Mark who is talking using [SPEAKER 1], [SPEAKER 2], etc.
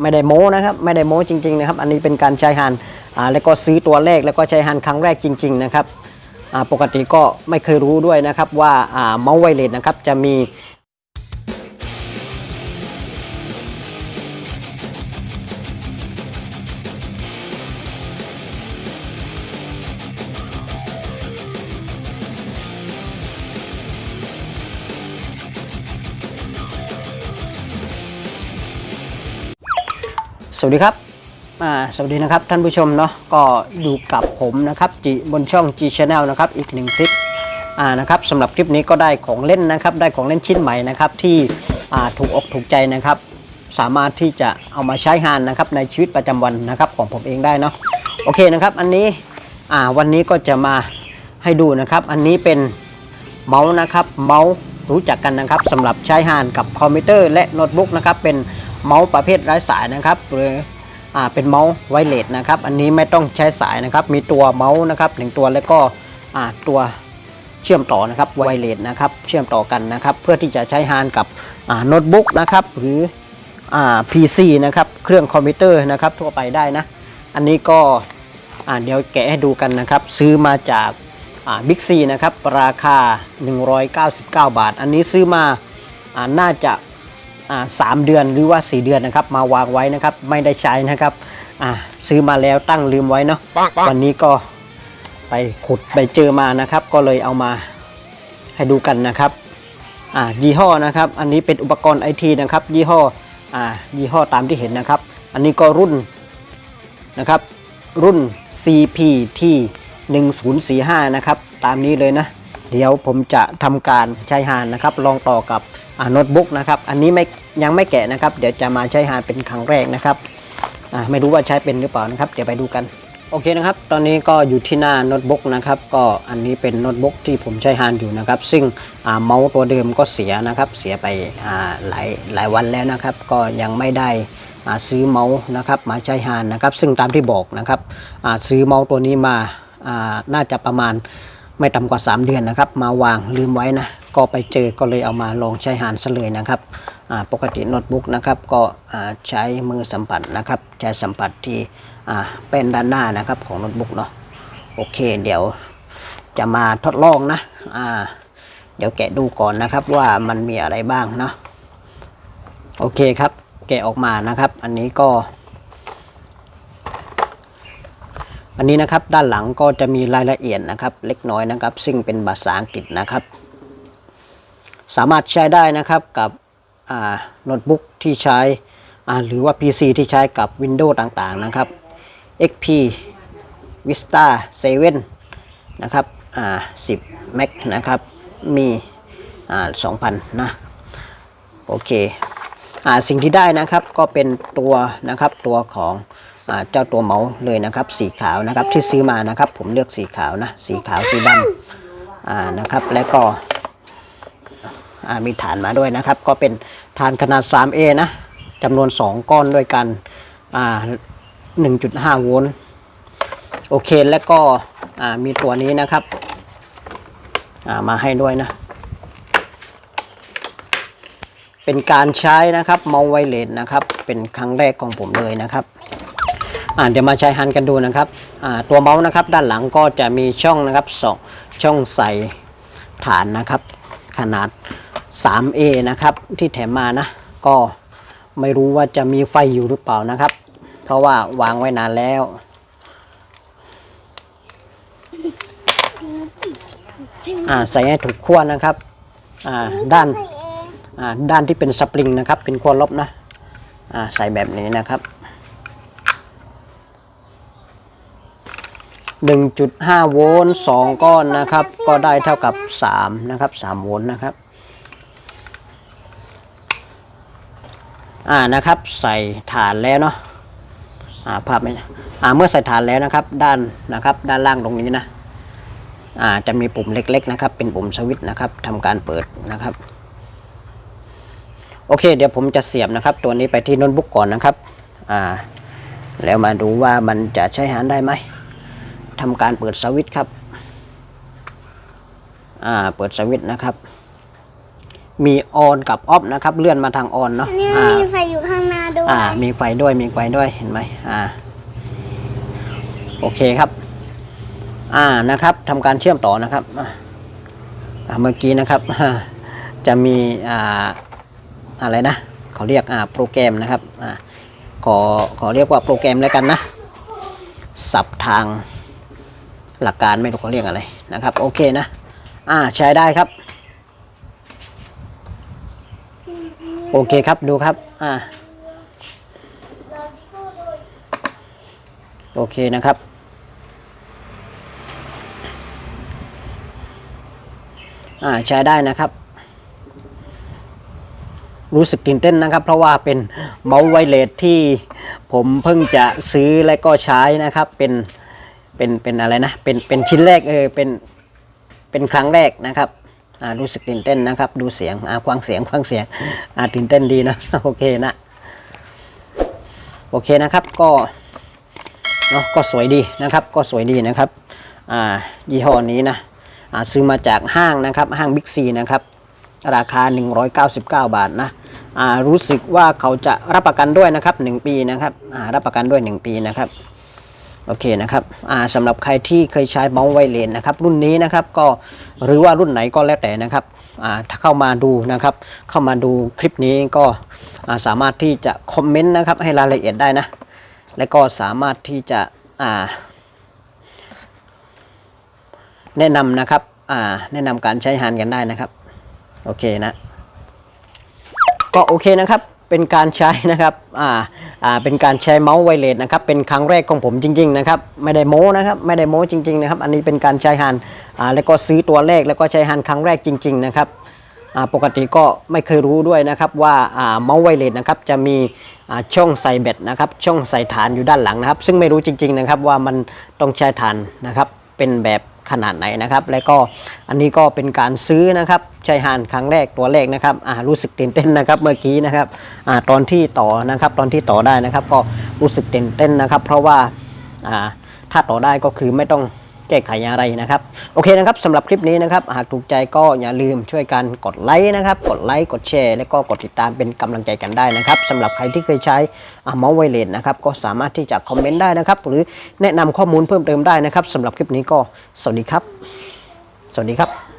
[SPEAKER 1] ไม่ได้โม้นะครับ ไม่ได้โม้จริง ๆนะครับ อันนี้เป็นการใช้หันอ่าแล้วก็ซื้อตัวแรกแล้วก็ใช้หันครั้งแรกจริง ๆ นะครับอ่าปกติก็ไม่เคยรู้ด้วยนะครับว่าอ่าเมาส์ไวเลสนะครับจะมี สวัสดีครับสวัสดีนะครับท่านผู้ชมเนาะก็อยู่กับผมนะครับจิบนช่อง G Channel นะครับอีกหนึ่งคลิปนะครับสำหรับคลิปนี้ก็ได้ของเล่นนะครับได้ของเล่นชิ้นใหม่นะครับที่ถูกอกถูกใจนะครับ สามารถที่จะเอามาใช้งานนะครับในชีวิตประจำวันนะครับของผมเองได้เนาะโอเคนะครับอันนี้วันนี้ก็จะมาให้ดูนะครับอันนี้เป็นเมาส์นะครับเมาส์รู้จักกันนะครับสำหรับใช้งานกับคอมพิวเตอร์และโน้ตบุ๊กนะครับเป็น เมาส์ประเภทไร้สายนะครับหรืออ่าเป็นเมาส์ไวเลสนะครับ อันนี้ไม่ต้องใช้สายนะครับ มีตัวเมาส์นะครับหนึ่งตัวแล้วก็อ่าตัวเชื่อมต่อนะครับไวเลสนะครับเชื่อมต่อกันนะครับ เพื่อที่จะใช้งานกับอ่าโน้ตบุ๊กนะครับหรืออ่า PC นะครับเครื่องคอมพิวเตอร์นะครับทั่วไปได้นะ อันนี้ก็อ่าเดี๋ยวแกะให้ดูกันนะครับ ซื้อมาจากบิ๊กซีนะครับราคา 199 บาท อันนี้ซื้อมาอ่าน่าจะ สามเดือนหรือว่า 4 เดือนนะครับ มาวางไว้นะครับ ไม่ได้ใช้นะครับอ่าซื้อมาแล้วตั้งลืมไว้เนาะวันนี้ก็ไปขุดไปเจอมานะครับ ก็เลยเอามาให้ดูกันนะครับอ่ายี่ห้อนะครับ อันนี้เป็นอุปกรณ์ไอทีนะครับ ยี่ห้ออ่ายี่ห้อตามที่เห็นนะครับ อันนี้ก็รุ่นนะครับรุ่น CPT 1045 นะครับ ตามนี้เลยนะ เดี๋ยวผมจะทำการใช้หานนะครับ ลองต่อกับอ่า โน้ตบุ๊กนะครับ อันนี้ไม่ยังไม่แกะนะครับ เดี๋ยวจะมาใช้หานเป็นครั้งแรกนะครับไม่รู้ว่าใช้เป็นหรือเปล่านะครับ เดี๋ยวไปดูกัน โอเคนะครับ ตอนนี้ก็อยู่ที่หน้าโน้ตบุ๊กนะครับ ก็อันนี้เป็นโน้ตบุ๊กที่ผมใช้หานอยู่นะครับ ซึ่งเมาส์ตัวเดิมก็เสียนะครับ เสียไปหลายหลายวันแล้วนะครับ ก็ยังไม่ได้ซื้อเมาส์นะครับมาใช้หานนะครับ ซึ่งตามที่บอกนะครับซื้อเมาส์ตัวนี้มาอ่าน่าจะประมาณไม่ต่ำกว่า 3 เดือนนะครับ มาวางลืมไว้นะ ก็ไปเจอก็เลยเอามาลองใช้หานซะเลยนะครับปกติโน้ตบุ๊กนะครับก็ใช้มือสัมผัสนะครับใช้สัมผัสที่อ่าเป็นด้านหน้านะครับของโน้ตบุ๊กเนาะโอเคเดี๋ยวจะมาทดลองนะเดี๋ยวแกะดูก่อนนะครับว่ามันมีอะไรบ้างเนาะโอเคครับแกะออกมานะครับ อันนี้ก็ อันนี้นะครับด้านหลังก็จะมีรายละเอียดนะครับ เล็กน้อยนะครับ ซึ่งเป็นภาษาอังกฤษนะครับ สามารถใช้ได้นะครับกับโน้ตบุ๊กที่ใช้หรือว่า PC ที่ใช้กับ Windows ต่างๆนะครับ XP Vista 7 นะครับอ่า10 Mac นะครับมีอ่า2,000 นะ โอเคอ่าสิ่งที่ได้นะครับก็เป็นตัวนะครับตัวของอเจ้าตัวเมาส์เลยนะครับ สีขาวนะครับที่ซื้อมานะครับ ผมเลือกสีขาวนะ สีขาวสีดำอ่านะครับ แล้วก็ มีฐานมาด้วยนะครับ ก็เป็นฐานขนาด 3A นะจำนวน 2 ก้อนด้วยกัน 1.5 โวลต์โอเค แล้วก็มีตัวนี้นะครับามาให้ด้วยนะ เป็นการใช้นะครับเมาส์ไวเลสนะครับ เป็นครั้งแรกของผมเลยนะครับเดี๋ยวมาใช้ฮันกันดูนะครับตัวเมาส์นะครับ ด้านหลังก็จะมีช่องนะครับสองช่องใส่ฐานนะครับ ขนาด 3A นะครับที่แถมมานะ ก็ไม่รู้ว่าจะมีไฟอยู่หรือเปล่านะครับ เพราะว่าวางไว้นานแล้ว อ่าใส่ให้ถูกขั้วนะครับ อ่าด้าน
[SPEAKER 2] อง
[SPEAKER 1] อ่าด้านที่เป็นสปริงนะครับ เป็นขั้วลบนะ อ่าใส่แบบนี้นะครับ1.5 โวลต์2ก้อนนะครับ ก็ได้เท่ากับ 3 นะครับ 3 โวลต์นะครับ อ่านะครับ ใส่ฐานแล้วเนาะอ่าภาพไม่อ่าเมื่อใส่ฐานแล้วนะครับ ด้านนะครับ ด้านล่างตรงนี้นะอ่าจะมีปุ่มเล็ก ๆ นะครับ เป็นปุ่มสวิตช์นะครับทำการเปิดนะครับ โอเค เดี๋ยวผมจะเสียบนะครับ ตัวนี้ไปที่โน้ตบุ๊กก่อนนะครับอ่าแล้วมาดูว่ามันจะใช้หานได้ไหมทำการเปิดสวิตช์ครับอ่าเปิดสวิตช์นะครับ มีออนกับออฟนะครับ เลื่อนมาทางออนเนาะ
[SPEAKER 2] นี่
[SPEAKER 1] อ่า
[SPEAKER 2] มีไฟอยู่ข้างหน้าด้วย
[SPEAKER 1] อ่า มีไฟด้วยมีไฟด้วยเห็นไหมอ่า โอเคครับ อ่านะครับทำการเชื่อมต่อนะครับอ่าอ่าเมื่อกี้นะครับอ่าจะมีอ่าอะไรนะเขาเรียกอ่าโปรแกรมนะครับอ่าขอขอเรียกว่าโปรแกรมแล้วกันนะสับทางหลักการไม่รู้เขาเรียกอะไรนะครับ โอเคนะ อ่าใช้ได้ครับ โอเคครับดูครับ อ่า โอเคนะครับ อ่าใช้ได้นะครับ รู้สึกตื่นเต้นนะครับ เพราะว่าเป็นเมาส์ไวเลสที่ผมเพิ่งจะซื้อและก็ใช้นะครับ เป็นเป็นเป็นอะไรนะ เป็นเป็นชิ้นแรกเออเป็นเป็นครั้งแรกนะครับ รู้สึกตื่นเต้นนะครับ ดูเสียงอ่าฟังเสียงฟังเสียงอ่าตื่นเต้นดีนะ โอเคนะโอเคนะครับก็เนาะก็สวยดีนะครับ ก็สวยดีนะครับอ่ายี่ห้อนี้นะอ่าซื้อมาจากห้างนะครับ ห้างบิ๊กซีนะครับราคา 199 บาทนะอ่ารู้สึกว่าเขาจะรับประกันด้วยนะครับ 1 ปีนะครับอ่ารับประกันด้วย 1 ปีนะครับ โอเคนะครับสำหรับใครที่เคยใช้เมาส์ไวเลนนะครับรุ่นนี้นะครับก็หรือว่ารุ่นไหนก็แล้วแต่นะครับถ้าเข้ามาดูนะครับ เข้ามาดูคลิปนี้ก็าสามารถที่จะคอมเมนต์นะครับให้รายละเอียดได้นะ และก็สามารถที่จะแนะนำนะครับแนะนำการใช้ฮานกันได้นะครับ โอเคนะ ก็โอเคนะครับ เป็นการใช้นะครับ อ่า อ่า เป็นการใช้เมาส์ไวเลสนะครับ เป็นครั้งแรกของผมจริง ๆ นะครับ ไม่ได้โม้นะครับ ไม่ได้โม้จริง ๆ นะครับ อันนี้เป็นการใช้ฮันอ่า แล้วก็ซื้อตัวแรก แล้วก็ใช้ฮันครั้งแรกจริง ๆ นะครับ อ่า ปกติก็ไม่เคยรู้ด้วยนะครับว่า อ่า เมาส์ไวเลสนะครับ จะมีอ่าช่องใส่แบตนะครับ ช่องใส่ฐานอยู่ด้านหลังนะครับ ซึ่งไม่รู้จริง ๆ นะครับว่ามันต้องใช้ฐานนะครับ เป็นแบบ ขนาดไหนนะครับ และก็อันนี้ก็เป็นการซื้อนะครับใช้ฮานครั้งแรกตัวแรกนะครับอ่ารู้สึกตื่นเต้นนะครับเมื่อกี้นะครับอ่าตอนที่ต่อนะครับตอนที่ต่อได้นะครับ ก็รู้สึกตื่นเต้นนะครับ เพราะว่าอ่าถ้าต่อได้ก็คือไม่ต้อง แก้ไขอะไรนะครับ โอเคนะครับสำหรับคลิปนี้นะครับ หากถูกใจก็อย่าลืมช่วยกันกดไลค์นะครับ กดไลค์กดแชร์และก็กดติดตามเป็นกำลังใจกันได้นะครับสำหรับใครที่เคยใช้อ่าเมาส์ไวเลสนะครับก็สามารถที่จะคอมเมนต์ได้นะครับ หรือแนะนำข้อมูลเพิ่มเติมได้นะครับสำหรับคลิปนี้ก็สวัสดีครับ สวัสดีครับ